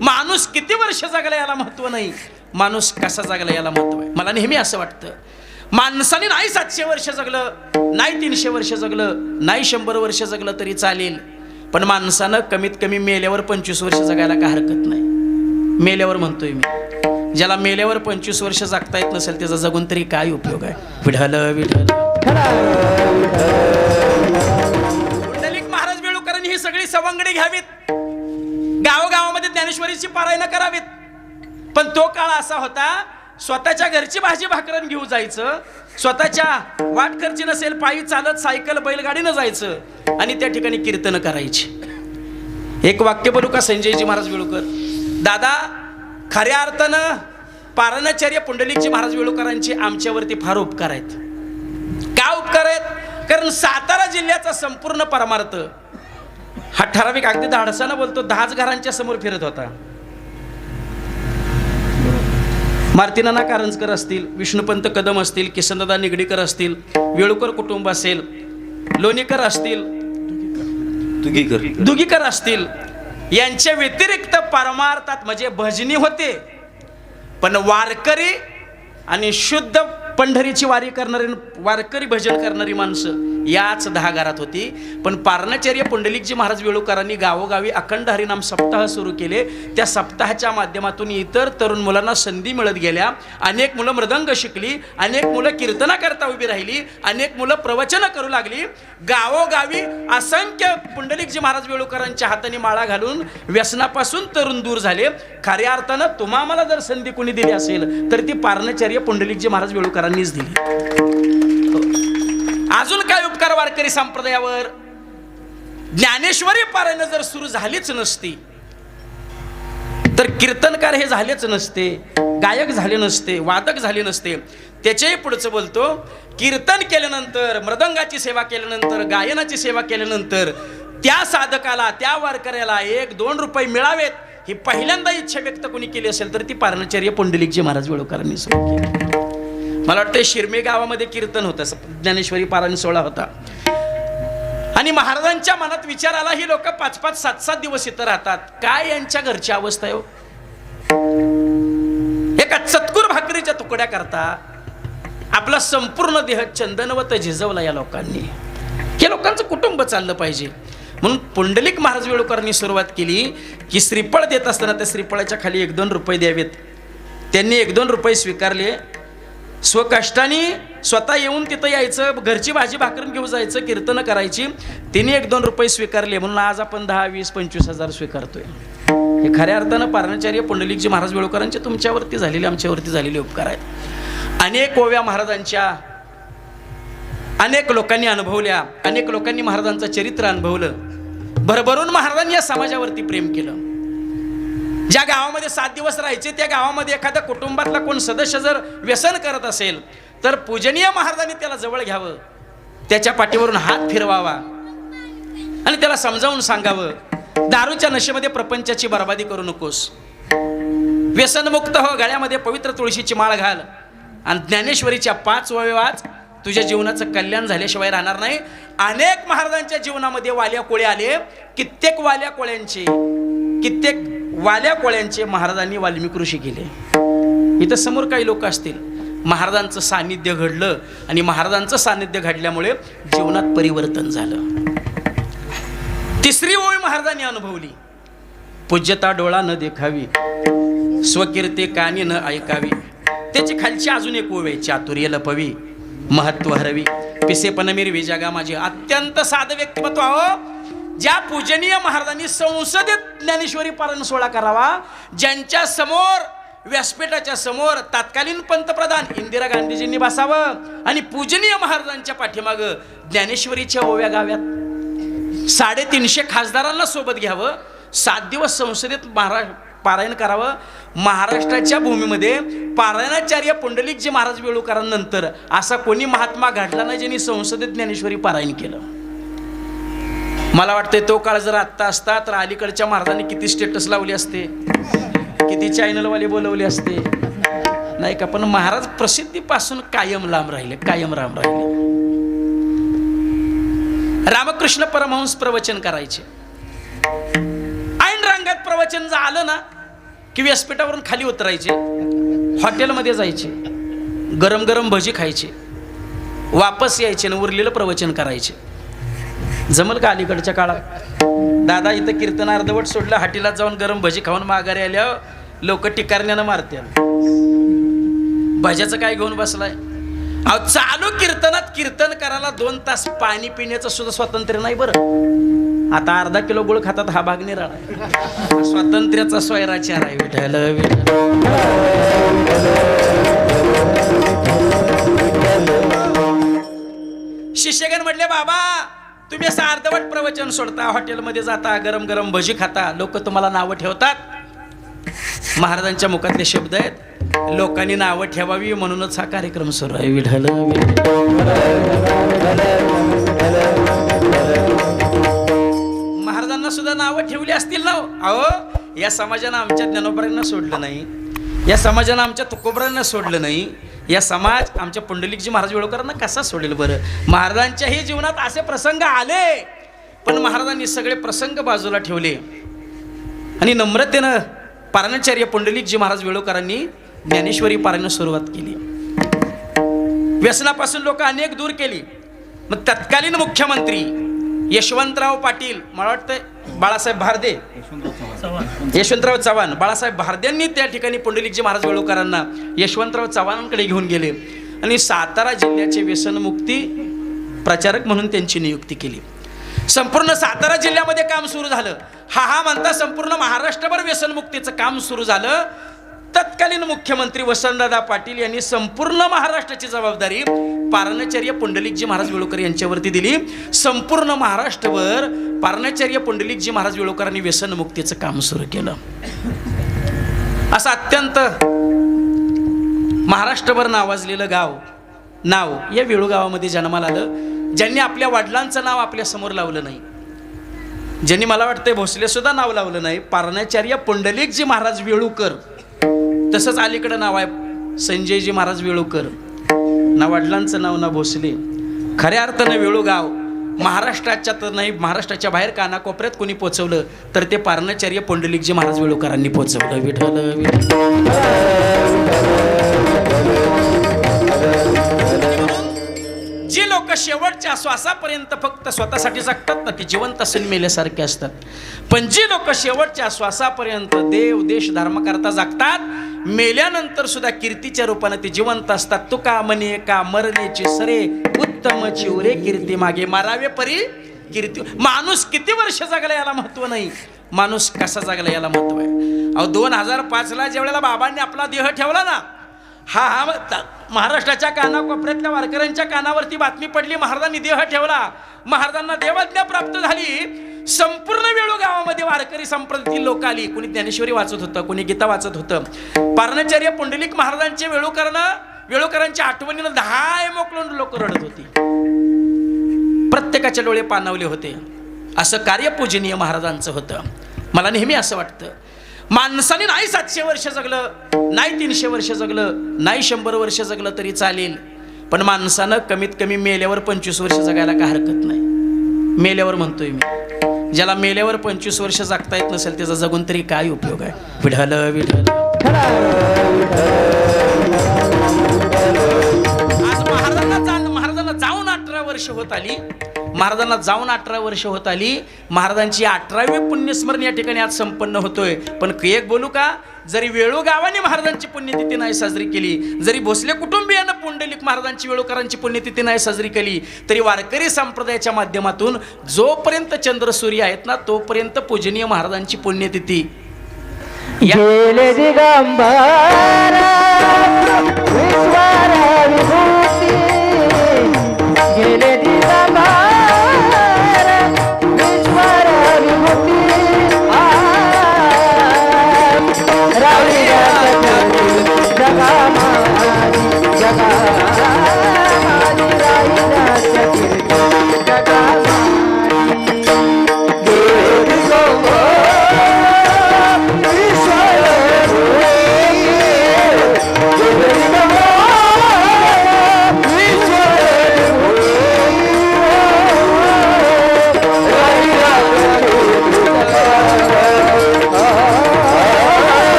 माणूस किती वर्ष जगला याला महत्त्व नाही. माणूस कसा जगला याला महत्त्व आहे? मला नेहमी असं वाटतं. माणसाने नाही सातशे वर्ष जगलं नाही तीनशे वर्ष जगलं नाही शंभर वर्ष जगलं तरी चालेल. पण माणसानं कमीत कमी मेल्यावर पंचवीस वर्ष जगायला काय हरकत नाही. मेल्यावर म्हणतोय मी. ज्याला मेल्यावर पंचवीस वर्ष जगता येत नसेल त्याचा जगून तरी काय उपयोग आहे? विढल विढल पुंडलिक महाराज वेळूकरांनी ही सगळी सवंगडी घ्यावीत. ज्ञानेश्वरीची पारायण करावीत. पण तो काळ असा होता स्वतःच्या घरची भाजी भाकरण घेऊन जायचं स्वतःच्या वाट खर्ची नसेल पायी चालत सायकल बैलगाडीनं जायचं आणि त्या ठिकाणी कीर्तन करायची. एक वाक्य बोलू का संजयजी महाराज वेळूकर? दादा खऱ्या अर्थानं पारणाचार्य पुंडलिकजी महाराज वेळूकरांची आमच्यावरती फार उपकार आहेत. का उपकार आहेत? कारण सातारा जिल्ह्याचा संपूर्ण परमार्थ हा ठराविक अगदी धाडसानं बोलतो दहाच घरांच्या समोर फिरत होता. मार्तिनाना कारंजकर असतील विष्णुपंत कदम असतील किसनदादा निगडीकर असतील वेळुकर कुटुंब असेल लोणीकर असतील तुगी कर दुगीकर असतील यांच्या व्यतिरिक्त परमार्थात म्हणजे भजनी होते. पण वारकरी आणि शुद्ध पंढरीची वारी करणारी वारकरी भजन करणारी माणसं याच दहा घरात होती. पण पारणाचार्य पुंडलिकजी महाराज वेळूकरांनी गावोगावी अखंड हरिनाम सप्ताह सुरू केले. त्या सप्ताहाच्या माध्यमातून इतर तरुण मुलांना संधी मिळत गेल्या. अनेक मुलं मृदंग शिकली. अनेक मुलं कीर्तना करता उभी राहिली. अनेक मुलं प्रवचन करू लागली. गावोगावी असंख्य पुंडलिकजी महाराज वेळूकरांच्या हाताने माळा घालून व्यसनापासून तरुण दूर झाले. खऱ्या अर्थानं तुम्हाला जर संधी कोणी दिली असेल तर ती पारणाचार्य पुंडलिकजी महाराज वेळूकरांनीच दिली. अजून काय उपकार वारकरी संप्रदायावर? ज्ञानेश्वरी पारायण जर सुरू झालीच नसती तर कीर्तनकार हे झालेच नसते गायक झाले नसते वादक झाले नसते. त्याच्याही पुढचं बोलतो कीर्तन केल्यानंतर मृदंगाची सेवा केल्यानंतर गायनाची सेवा केल्यानंतर त्या साधकाला त्या वारकऱ्याला एक दोन रुपये मिळावेत ही पहिल्यांदा इच्छा व्यक्त कोणी केली असेल तर ती पारणाचार्य पुंडलिकजी महाराज वेळोकरांनी सुरू केली. मला वाटतं शिरमे गावामध्ये कीर्तन होतं. ज्ञानेश्वरी पारायण सोहळा होता. आणि महाराजांच्या मनात विचार आला ही लोक पाच पाच सात सात दिवस इथं राहतात. काय यांच्या घरची अवस्था आहे हो? एका चतकुर भाकरीच्या तुकड्या करता आपला संपूर्ण देह चंदनवत झिजवला या लोकांनी. या लोकांचं कुटुंब चाललं पाहिजे. म्हणून पुंडलिक महाराज वेळुकरांनी सुरुवात केली की श्रीफळ देत असताना त्या श्रीफळाच्या खाली एक दोन रुपये द्यावेत. त्यांनी एक दोन रुपये स्वीकारले स्वकष्टाने स्वतः येऊन तिथं यायचं घरची भाजी भाकरून घेऊन जायचं कीर्तनं करायची. तिने एक दोन रुपये स्वीकारले म्हणून आज आपण दहा वीस पंचवीस हजार स्वीकारतोय. हे खऱ्या अर्थानं पारणाचार्य पुंडलिकजी महाराज वेळोकरांचे तुमच्यावरती झालेले आमच्यावरती झालेले उपकार आहेत. अनेक ओव्या महाराजांच्या अनेक लोकांनी अनुभवल्या अनेक लोकांनी महाराजांचं चरित्र अनुभवलं. भरभरून महाराजांनी या समाजावरती प्रेम केलं. ज्या गावामध्ये सात दिवस राहायचे त्या गावामध्ये एखाद्या कुटुंबातला कोण सदस्य जर व्यसन करत असेल तर पूजनीय महाराजांनी त्याला जवळ घ्यावं. त्याच्या पाठीवरून हात फिरवावा. आणि त्याला समजावून सांगावं दारूच्या नशेमध्ये प्रपंचाची बर्बादी करू नकोस. व्यसनमुक्त हो गळ्यामध्ये पवित्र तुळशीची माळ घाल. आणि ज्ञानेश्वरीच्या पाच वाच. तुझ्या जीवनाचं कल्याण झाल्याशिवाय राहणार नाही. अनेक महाराजांच्या जीवनामध्ये वाल्या कोळे आले. कित्येक वाल्या कोळ्यांचे. कित्येक वाल्या कोळ्यांचे महाराजांनी वाल्मिक ऋषी केले. इथं समोर काही लोक असतील. महाराजांचं सान्निध्य घडलं आणि महाराजांचं सान्निध्य घडल्यामुळे जीवनात परिवर्तन झालं. तिसरी ओळ महाराजांनी अनुभवली. पूज्यता डोळा न देखावी स्वकीर्ती कानी न ऐकावी त्याची खालची अजून एक ओळ आहे चातुर्य लपवी महत्त्व हरवी पिसेपण मिरवी जगा माझी अत्यंत साधं व्यक्तिमत्व अहो ज्या पूजनीय महाराजांनी संसदेत ज्ञानेश्वरी पारण सोहळा करावा ज्यांच्या समोर व्यासपीठाच्या समोर तत्कालीन पंतप्रधान इंदिरा गांधीजींनी बसावं आणि पूजनीय महाराजांच्या पाठीमागं ज्ञानेश्वरीच्या ओव्या गाव्यात साडेतीनशे खासदारांना सोबत घ्यावं सात दिवस संसदेत महारा पारायण करावं. महाराष्ट्राच्या भूमीमध्ये पारायणाचार्य पुंडलिकजी महाराज वेळूकरांनंतर असा कोणी महात्मा घडला नाही ज्यांनी संसदेत ज्ञानेश्वरी पारायण केलं. मला वाटतंय तो काळ जर आत्ता असता तर अलीकडच्या महाराजांनी किती स्टेटस लावले असते. किती चॅनलवाले बोलवले असते. नाही का? पण महाराज प्रसिद्धीपासून कायम लांब राहिले कायम लांब राहिले. रामकृष्ण परमहंस प्रवचन करायचे. ऐन रांगात प्रवचन जर आलं ना की व्यासपीठावरून खाली उतरायचे. हॉटेलमध्ये जायचे. गरम गरम भजी खायचे. वापस यायचे आणि उरलेलं प्रवचन करायचे. जमल का अलीकडच्या काळात? दादा इथं कीर्तन अर्धवट सोडलं हाटीला जाऊन गरम भजी खाऊन माघारी आल्यावर लोक टिकारण्यानं मारत्याल भज्याचं काय घेऊन बसलाय? अहो चालू कीर्तनात कीर्तन करायला दोन तास पाणी पिण्याचं सुद्धा स्वातंत्र्य नाही बरं. आता अर्धा किलो गुळ खातात हा भाग निराळा स्वातंत्र्याचा स्वैराचार आहे विठ्ठल विठ्ठल. शिष्यगण म्हटले बाबा तुम्ही असं अर्धवट प्रवचन सोडता हॉटेलमध्ये जाता गरम गरम भजी खाता लोक तुम्हाला नावं ठेवतात. महाराजांच्या मुखातले शब्द आहेत लोकांनी नावं ठेवावी म्हणूनच हा कार्यक्रम सुरू आहे. विढल महाराजांना सुद्धा नावं ठेवली असतील ना हो? अहो या समाजानं आमच्या ज्ञानोबरांना सोडलं नाही. या समाजानं आमच्या तुकोबरांना सोडलं नाही. या समाज आमच्या पुंडलिकजी महाराज वेळोकरांना कसा सोडेल बरं? महाराजांच्याही जीवनात असे प्रसंग आले. पण महाराजांनी सगळे प्रसंग बाजूला ठेवले. आणि नम्रतेनं पारणाचार्य पुंडलिकजी महाराज वेळोकरांनी ज्ञानेश्वरी पारायण सुरुवात केली. व्यसनापासून लोक अनेक दूर केली. मग तत्कालीन मुख्यमंत्री यशवंतराव पाटील मला वाटतंय बाळासाहेब भारदे. यशवंतराव चव्हाण बाळासाहेब भारद्यांनी त्या ठिकाणी पुंडलिकजी महाराज वेळोकरांना यशवंतराव चव्हाणांकडे घेऊन गेले आणि सातारा जिल्ह्याचे व्यसनमुक्ती प्रचारक म्हणून त्यांची नियुक्ती केली. संपूर्ण सातारा जिल्ह्यामध्ये काम सुरू झालं. हा हा म्हणता संपूर्ण महाराष्ट्रभर व्यसनमुक्तीचं काम सुरू झालं. तत्कालीन मुख्यमंत्री वसंतदादा पाटील यांनी संपूर्ण महाराष्ट्राची जबाबदारी पारणचर्य पुंडलिकजी महाराज वेळोकर यांच्यावरती दिली. संपूर्ण महाराष्ट्रभर पारणचर्य पुंडलिकजी महाराज वेळोकरांनी व्यसनमुक्तीचं काम सुरू केलं. असं अत्यंत महाराष्ट्रभर नावाजलेलं गाव नाव या वेळू गावामध्ये जन्माला आलं. ज्यांनी आपल्या वडिलांचं नाव आपल्यासमोर लावलं नाही. ज्यांनी मला वाटतंय भोसले सुद्धा नाव लावलं नाही. पारणाचार्य पुंडलिकजी महाराज वेळूकर. तसंच अलीकडं नाव आहे संजयजी महाराज वेळूकर. ना वडिलांचं नाव ना भोसले. खऱ्या अर्थानं वेळूगाव. महाराष्ट्राच्या तर नाही महाराष्ट्राच्या बाहेर कानाकोपऱ्यात कोणी पोचवलं तर ते पारणाचार्य पंडलिकजी महाराज वेळूकरांनी पोचवलं. विठल विठ्ठल. जी लोक शेवटच्या श्वासापर्यंत फक्त स्वतःसाठी जगतात ना ते जिवंत असून मेल्यासारखे असतात. पण जी लोक शेवटच्या श्वासापर्यंत देव देश धर्म करता जगतात मेल्यानंतर सुद्धा कीर्तीच्या रूपाने ते जिवंत असतात. तुका म्हणे का मरण्याची सरे उत्तम चिवरे कीर्ती मागे मारावे परी कीर्ती. माणूस किती वर्ष जगला याला महत्त्व नाही. माणूस कसा जगला याला महत्त्व आहे? अहो दोन हजार पाचला ज्यावेळेला बाबांनी आपला देह ठेवला ना हा हा महाराष्ट्राच्या कानाकोपऱ्यातल्या वारकऱ्यांच्या कानावरती बातमी पडली महाराजांनी देह ठेवला. महाराजांना देवाज्ञा प्राप्त झाली. संपूर्ण वेळू गावामध्ये वारकरी संप्रदायातील लोक आली. कोणी ज्ञानेश्वरी वाचत होतं कोणी गीता वाचत होतं. पारणाचार्य पुंडलिक महाराजांचे वेळूकरणं वेळूकरांच्या आठवणीनं दहा मोकलून लोक रडत होती. प्रत्येकाचे डोळे पाणावले होते. असं कार्यपूजनीय महाराजांचं होतं. मला नेहमी असं वाटतं. माणसाने नाही सातशे वर्ष जगलं नाही तीनशे वर्ष जगलं नाही शंभर वर्ष जगलं तरी चालेल. पण माणसानं कमीत कमी मेल्यावर पंचवीस वर्ष जगायला काय हरकत नाही. मेल्यावर म्हणतोय मी. ज्याला मेल्यावर पंचवीस वर्ष जगता येत नसेल त्याचा जगून तरी काय उपयोग आहे? विढल विढल आज महाराजांना जा महाराजांना जाऊन अठरा वर्ष होत आली. महाराजांना जाऊन अठरा वर्ष होत आली. महाराजांची अठरावी पुण्यस्मरण या ठिकाणी आज संपन्न होतोय. पण एक बोलू का? जरी वेळू गावाने महाराजांची पुण्यतिथी नाही साजरी केली जरी भोसले कुटुंबियानं पुंडलिक महाराजांची वेळूकरांची पुण्यतिथी नाही साजरी केली तरी वारकरी संप्रदायाच्या माध्यमातून जोपर्यंत चंद्र सूर्य आहेत ना तोपर्यंत पूजनीय महाराजांची पुण्यतिथी. या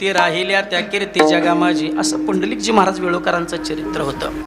ईश्वर राहिल्या त्या कीर्ती जगा माझी असं पुंडलिकजी महाराज वेळोकरांचं चरित्र होतं.